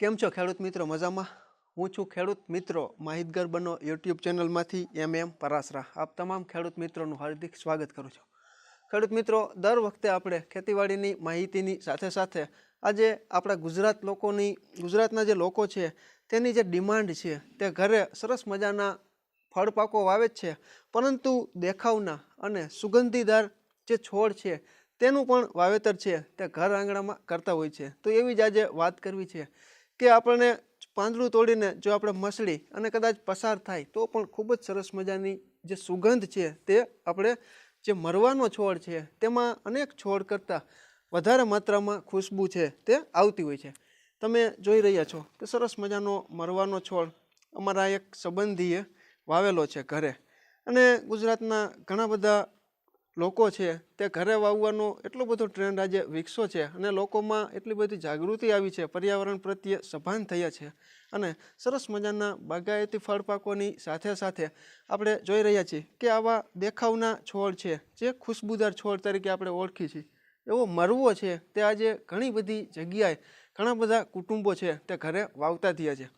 કેમ છો ખેડૂત મિત્રો? મજામાં? હું છું ખેડૂત મિત્રો માહિતગર બનો યુટ્યુબ ચેનલમાંથી એમ એમ પરાસરા. આપ તમામ ખેડૂત મિત્રોનું હાર્દિક સ્વાગત કરું છું. ખેડૂત મિત્રો, દર વખતે આપણે ખેતીવાડીની માહિતીની સાથે સાથે આજે આપણા ગુજરાત લોકોની, ગુજરાતના જે લોકો છે, તેની જે ડિમાન્ડ છે, તે ઘરે સરસ મજાના ફળ પાકો વાવે જ છે. પરંતુ દેખાવના અને સુગંધીદાર જે છોડ છે, તેનું પણ વાવેતર છે, તે ઘર આંગણામાં કરતા હોય છે. તો એવી જ આજે વાત કરવી છે. કે આપણને પાંદડું તોડીને જો આપણે મસળી અને કદાચ પસાર થાય, તો પણ ખૂબ જ સરસ મજાની જે સુગંધ છે તે આપણે જે મરવાનો છોડ છે, તેમાં અનેક છોડ કરતાં વધારે માત્રામાં ખુશ્બુ છે તે આવતી હોય છે. તમે જોઈ રહ્યા છો કે સરસ મજાનો મરવાનો છોડ અમારા એક સંબંધીએ વાવેલો છે ઘરે. અને ગુજરાતના ઘણા બધા લોકો છે, તે ઘરે વાવવાનો એટલો બધો ટ્રેન્ડ આજે વિકસો છે અને લોકોમાં એટલી બધી જાગૃતિ આવી છે, પર્યાવરણ પ્રત્યે સભાન થયા છે. અને સરસ મજાના બાગાયતી ફળ પાકોની સાથે સાથે આપણે જોઈ રહ્યા છીએ કે આવા દેખાવના છોડ છે, જે ખુશ્બુદાર છોડ તરીકે આપણે ઓળખી છીએ. એવો મરવો છે, તે આજે ઘણી બધી જગ્યાએ ઘણા બધા કુટુંબો છે, તે ઘરે વાવતા થયા છે.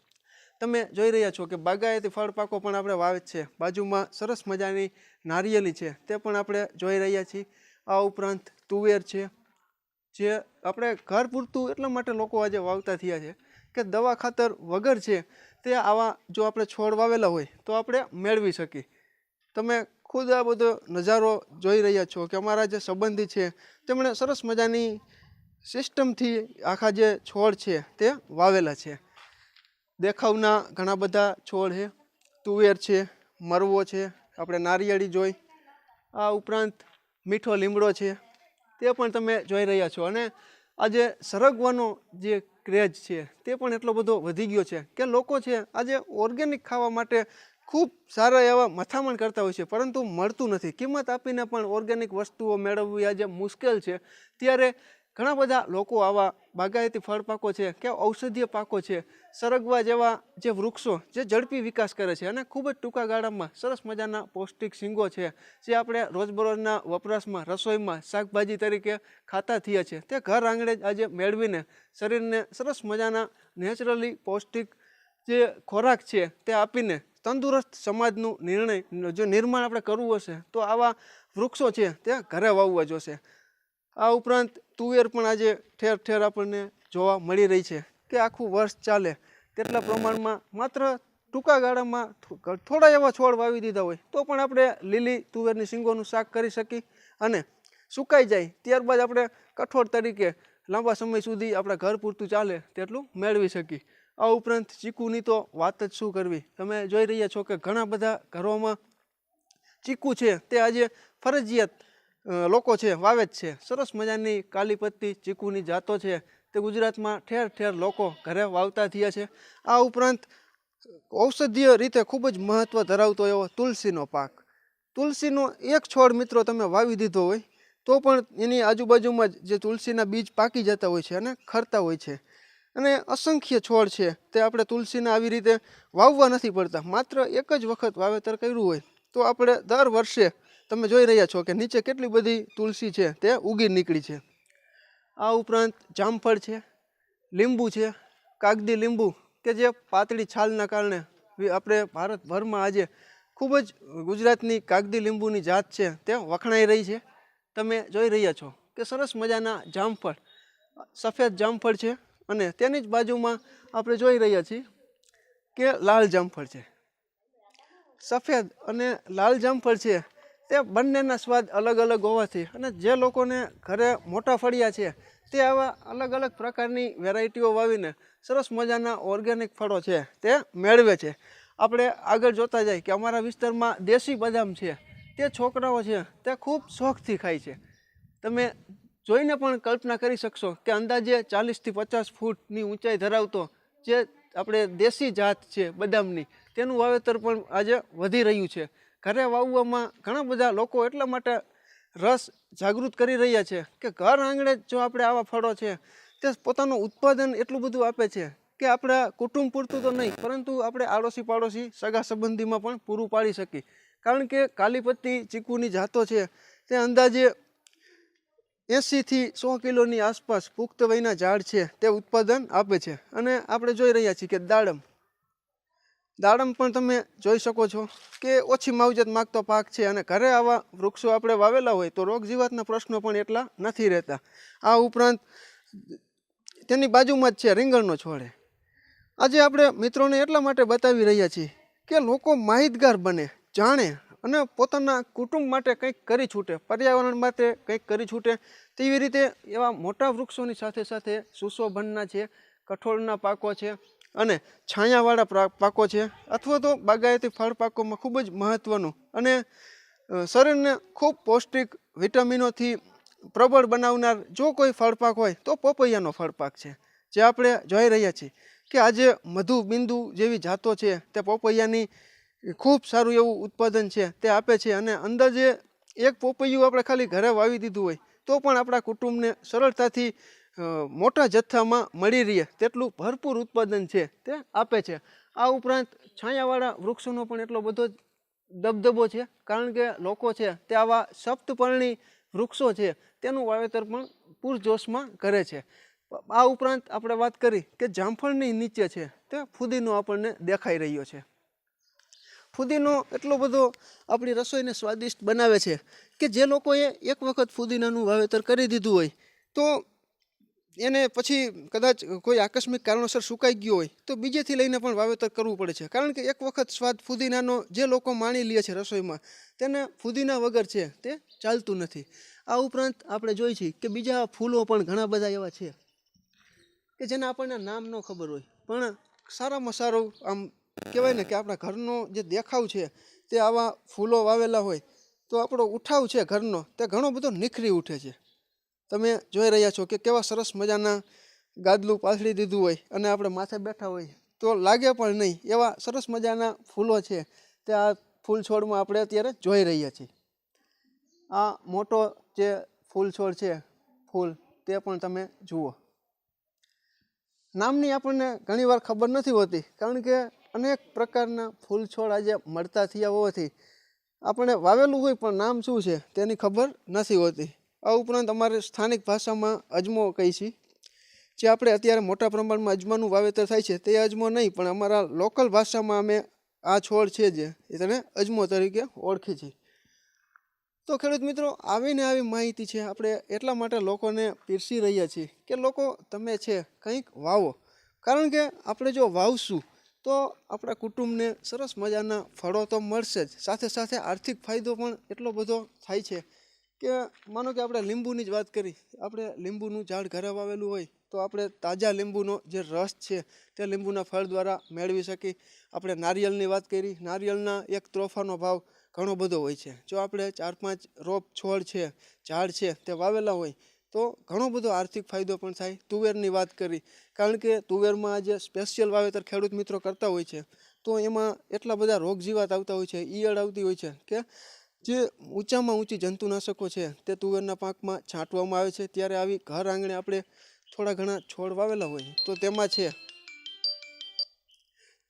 તમે જોઈ રહ્યા છો કે બાગાયતી ફળ પાકો પણ આપણે વાવે છે. બાજુમાં સરસ મજાની નારિયેલી છે. તે પણ આપણે જોઈ રહ્યા છીએ. આ ઉપરાંત તુવેર છે, જે આપણે ઘર પૂરતું એટલા માટે લોકો આજે વાવતા થયા છે કે દવા ખાતર વગર છે તે આવા જો આપણે છોડ વાવેલા હોય તો આપણે મેળવી શકીએ. તમે ખુદ આ બધો નજારો જોઈ રહ્યા છો કે અમારા જે સંબંધી છે તેમણે સરસ મજાની સિસ્ટમથી આખા જે છોડ છે તે વાવેલા છે. દેખાવના ઘણા બધા છોડ છે. તુવેર છે, મરવો છે, આપણે નારિયેળી જોઈ. આ ઉપરાંત મીઠો લીમડો છે. તે પણ તમે જોઈ રહ્યા છો અને આજે સરગવાનો જે ક્રેઝ છે તે પણ એટલો બધો વધી ગયો છે કે લોકો છે આજે ઓર્ગેનિક ખાવા માટે ખૂબ સારા એવા મથામણ કરતા હોય છે, પરંતુ મળતું નથી. કિંમત આપીને પણ ઓર્ગેનિક વસ્તુઓ મેળવવી આજે મુશ્કેલ છે. ત્યારે ઘણા બધા લોકો આવા બાગાયતી ફળ પાકો છે કે ઔષધીય પાકો છે, સરગવા જેવા જે વૃક્ષો જે ઝડપી વિકાસ કરે છે અને ખૂબ જ ટૂંકા ગાળામાં સરસ મજાના પૌષ્ટિક શીંગો છે, જે આપણે રોજબરોજના વપરાશમાં, રસોઈમાં, શાકભાજી તરીકે ખાતા થયા છે. તે ઘર આંગણે જ આજે મેળવીને શરીરને સરસ મજાના નેચરલી પૌષ્ટિક જે ખોરાક છે તે આપીને તંદુરસ્ત સમાજનું નિર્ણય, જો નિર્માણ આપણે કરવું હશે તો આવા વૃક્ષો છે તે ઘરે વાવવા જોશે. આ ઉપરાંત તુવેર પણ આજે ઠેર ઠેર આપણને જોવા મળી રહી છે કે આખું વર્ષ ચાલે. તેટલા પ્રમાણમાં માત્ર ટૂંકા ગાળામાં થોડા એવા છોડ વાવી દીધા હોય તો પણ આપણે લીલી તુવેરની શીંગોનું શાક કરી શકી અને સુકાઈ જાય. ત્યારબાદ આપણે કઠોળ તરીકે લાંબા સમય સુધી આપણા ઘર પૂરતું ચાલે તેટલું મેળવી શકીએ આ ઉપરાંત ચીકુની તો વાત જ શું કરવી? તમે જોઈ રહ્યા છો કે ઘણા બધા ઘરોમાં ચીકુ છે. તે આજે ફરજિયાત લોકો છે, વાવે જ છે. સરસ મજાની કાલીપત્તી ચીકુની જાતો છે. તે ગુજરાતમાં ઠેર ઠેર લોકો ઘરે વાવતા થયા છે. આ ઉપરાંત ઔષધીય રીતે ખૂબ જ મહત્ત્વ ધરાવતો એવો તુલસીનો પાક. તુલસીનો એક છોડ મિત્રો તમે વાવી દીધો હોય, તો પણ એની આજુબાજુમાં જ જે તુલસીના બીજ પાકી જતા હોય છે અને ખરતા હોય છે. અને અસંખ્ય છોડ છે, તે આપણે તુલસીના આવી રીતે વાવવા નથી પડતા. માત્ર એક જ વખત વાવેતર કર્યું હોય, તો આપણે દર વર્ષે તમે જોઈ રહ્યા છો કે નીચે કેટલી બધી તુલસી છે તે ઉગી નીકળી છે. આ ઉપરાંત જામફળ છે, લીંબુ છે, કાગદી લીંબુ કે જે પાતળી છાલના કારણે આપણે ભારતભરમાં આજે ખૂબ જ ગુજરાતની કાગદી લીંબુની જાત છે તે વખણાઈ રહી છે. તમે જોઈ રહ્યા છો કે સરસ મજાના જામફળ, સફેદ જામફળ છે અને તેની જ બાજુમાં આપણે જોઈ રહ્યા છીએ કે લાલ જામફળ છે. સફેદ અને લાલ જામફળ છે તે બંનેના સ્વાદ અલગ અલગ હોવાથી અને જે લોકોને ઘરે મોટા ફળિયા છે, તે આવા અલગ અલગ પ્રકારની વેરાયટીઓ વાવીને સરસ મજાના ઓર્ગેનિક ફળો છે, તે મેળવે છે. આપણે આગળ જોતા જાય કે અમારા વિસ્તારમાં દેશી બદામ છે, તે છોકરાઓ છે, તે ખૂબ શોખથી ખાય છે. તમે જોઈને પણ કલ્પના કરી શકશો કે અંદાજે ચાલીસથી પચાસ ફૂટની ઊંચાઈ ધરાવતો જે આપણે દેશી જાત છે બદામની, તેનું વાવેતર પણ આજે વધી રહ્યું છે. ઘરે વાવવામાં ઘણા બધા લોકો એટલા માટે રસ જાગૃત કરી રહ્યા છે કે ઘર આંગણે જો આપણે આવા ફળો છે, તે પોતાનું ઉત્પાદન એટલું બધું આપે છે કે આપણા કુટુંબ પૂરતું તો નહીં, પરંતુ આપણે આડોશી પાડોશી સગા સંબંધીમાં પણ પૂરું પાડી શકીએ. કારણ કે કાલીપત્તી ચીકુની જાતો છે, તે અંદાજે એંશીથી સો કિલોની આસપાસ પુખ્ત વયના ઝાડ છે, તે ઉત્પાદન આપે છે. અને આપણે જોઈ રહ્યા છીએ કે દાડમ દાડમ પણ તમે જોઈ શકો છો કે ઓછી માવજત માગતો પાક છે અને ઘરે આવા વૃક્ષો આપણે વાવેલા હોય તો રોગ જીવાતના પ્રશ્નો પણ એટલા નથી રહેતા. આ ઉપરાંત તેની બાજુમાં જ છે રીંગણનો છોડે. આજે આપણે મિત્રોને એટલા માટે બતાવી રહ્યા છીએ કે લોકો માહિતગાર બને, જાણે અને પોતાના કુટુંબ માટે કંઈક કરી છૂટે, પર્યાવરણ માટે કંઈક કરી છૂટે તેવી રીતે એવા મોટા વૃક્ષોની સાથે સાથે સુશોભનના છે, કઠોળના પાકો છે અને છાયાવાળા પાકો છે, અથવા તો બાગાયતી ફળ પાકોમાં ખૂબ જ મહત્ત્વનું અને શરીરને ખૂબ પૌષ્ટિક વિટામિનોથી પ્રબળ બનાવનાર જો કોઈ ફળપાક હોય, તો પોપૈયાનો ફળપાક છે. જે આપણે જોઈ રહ્યા છીએ કે આજે મધુ બિંદુ જેવી જાતો છે, તે પોપૈયાની ખૂબ સારું એવું ઉત્પાદન છે, તે આપે છે. અને અંદાજે એક પોપૈયું આપણે ખાલી ઘરે વાવી દીધું હોય, તો પણ આપણા કુટુંબને સરળતાથી મોટા જથ્થામાં મળી રહે, તેટલું ભરપૂર ઉત્પાદન છે તે આપે છે. આ ઉપરાંત છાયાવાળા વૃક્ષોનો પણ એટલો બધો દબદબો છે, કારણ કે લોકો છે તે આવા સપ્તપર્ણી વૃક્ષો છે, તેનું વાવેતર પણ પૂરજોશમાં કરે છે. આ ઉપરાંત આપણે વાત કરી કે જામફળની નીચે છે, તે ફુદીનો આપણને દેખાઈ રહ્યો છે. ફુદીનો એટલો બધો આપણી રસોઈને સ્વાદિષ્ટ બનાવે છે કે જે લોકોએ એક વખત ફુદીનાનું વાવેતર કરી દીધું હોય, તો એને પછી કદાચ કોઈ આકસ્મિક કારણોસર સુકાઈ ગયો હોય, તો બીજેથી લઈને પણ વાવેતર કરવું પડે છે. કારણ કે એક વખત સ્વાદ ફુદીનાનો જે લોકો માણી લે છે રસોઈમાં, તેને ફુદીના વગર છે તે ચાલતું નથી. આ ઉપરાંત આપણે જોઈ છીએ કે બીજા ફૂલો પણ ઘણા બધા એવા છે કે જેને આપણને નામ ન ખબર હોય. પણ સારામાં સારું આમ કહેવાય ને કે આપણા ઘરનો જે દેખાવ છે તે આવા ફૂલો વાવેલા હોય, તો આપણો ઉઠાવ છે ઘરનો, તે ઘણો બધો નિખરી ઉઠે છે. તમે જોઈ રહ્યા છો કે કેવા સરસ મજાના ગાદલું પાથરી દીધું હોય અને આપણે માથે બેઠા હોય તો લાગે પણ નહીં એવા સરસ મજાના ફૂલો છે તે આ ફૂલ છોડમાં આપણે અત્યારે જોઈ રહ્યા છીએ. આ મોટો જે ફૂલ છોડ છે, ફૂલ, તે પણ તમે જુઓ. નામની આપણને ઘણીવાર ખબર નથી હોતી કારણ કે અનેક પ્રકારના ફૂલ છોડ આજે મળતા થયા હોવાથી આપણે વાવેલું હોય પણ નામ શું છે તેની ખબર નથી હોતી. આ ઉપરાંત અમારે સ્થાનિક ભાષામાં અજમો કહી છે, જે આપણે અત્યારે મોટા પ્રમાણમાં અજમાનું વાવેતર થાય છે, તે અજમો નહીં, પણ અમારા લોકલ ભાષામાં અમે આ છોડ છે જે, એ તેને અજમો તરીકે ઓળખી છીએ તો ખેડૂત મિત્રો, આવીને આવી માહિતી છે, આપણે એટલા માટે લોકોને પીરસી રહ્યા છીએ કે લોકો તમે છે, કંઈક વાવો. કારણ કે આપણે જો વાવશું, તો આપણા કુટુંબને સરસ મજાના ફળો તો મળશે જ. સાથે સાથે આર્થિક ફાયદો પણ એટલો બધો થાય છે. કે માનો કે આપણે લીંબુની જ વાત કરી, આપણે લીંબુનું ઝાડ ઘરે વાવેલું હોય તો આપણે તાજા લીંબુનો જે રસ છે તે લીંબુના ફળ દ્વારા મેળવી શકી આપણે નારિયેળની વાત કરી, નારિયેળના એક ત્રોફાનો ભાવ ઘણો બધો હોય છે. જો આપણે ચાર પાંચ રોપ છોડ છે, ઝાડ છે તે વાવેલા હોય તો ઘણો બધો આર્થિક ફાયદો પણ થાય. તુવેરની વાત કરી, કારણ કે તુવેરમાં આજે સ્પેશિયલ વાવેતર ખેડૂત મિત્રો કરતા હોય છે, તો એમાં એટલા બધા રોગ જીવાત આવતા હોય છે, ઈયળ આવતી હોય છે કે જે ઊંચામાં ઊંચી જંતુનાશકો છે, તે તુવેરના પાકમાં છાંટવામાં આવે છે. ત્યારે આવી ઘર આંગણે આપણે થોડા ઘણા છોડ વાવેલા હોય તો તેમાં છે.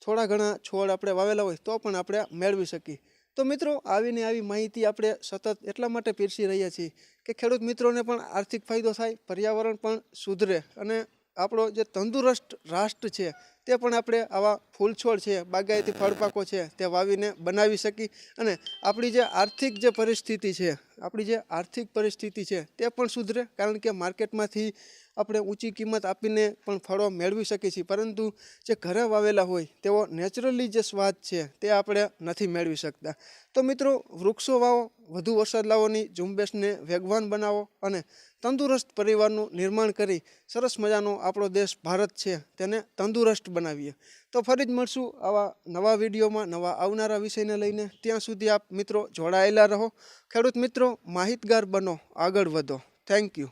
થોડા ઘણા છોડ આપણે વાવેલા હોય તો પણ આપણે મેળવી શકીએ. તો મિત્રો, આવીને આવી માહિતી આપણે સતત એટલા માટે પીરસી રહ્યા છીએ કે ખેડૂત મિત્રોને પણ આર્થિક ફાયદો થાય, પર્યાવરણ પણ સુધરે અને આપણો જે તંદુરસ્ત રાષ્ટ્ર છે તે પણ આપણે આવા ફૂલ છોડ છે, બાગાયતી ફળપાકો છે, તે વાવીને બનાવી શકી અને આપણી જે આર્થિક જે પરિસ્થિતિ છે આપણી જે આર્થિક પરિસ્થિતિ છે તે પણ સુધરે, કારણ કે માર્કેટમાંથી આપણે ઊંચી કિંમત આપીને પણ ફળો મેળવી શકીએ છીએ. પરંતુ જે ઘરે વાવેલા હોય તેવો નેચરલી જે સ્વાદ છે તે આપણે નથી મેળવી શકતા. તો મિત્રો, વૃક્ષો વાવો, વધુ વરસાદ લાવવાની ઝુંબેશને વેગવાન બનાવો અને તંદુરસ્ત પરિવારનું નિર્માણ કરી સરસ મજાનો આપણો દેશ ભારત છે તેને તંદુરસ્ત બનાવીએ. તો ફરી જ મળશું આવા નવા વિડીયોમાં, નવા આવનારા વિષયને લઈને. ત્યાં સુધી આપ મિત્રો જોડાયેલા રહો. ખેડૂત મિત્રો, માહિતગાર બનો, આગળ વધો. Thank you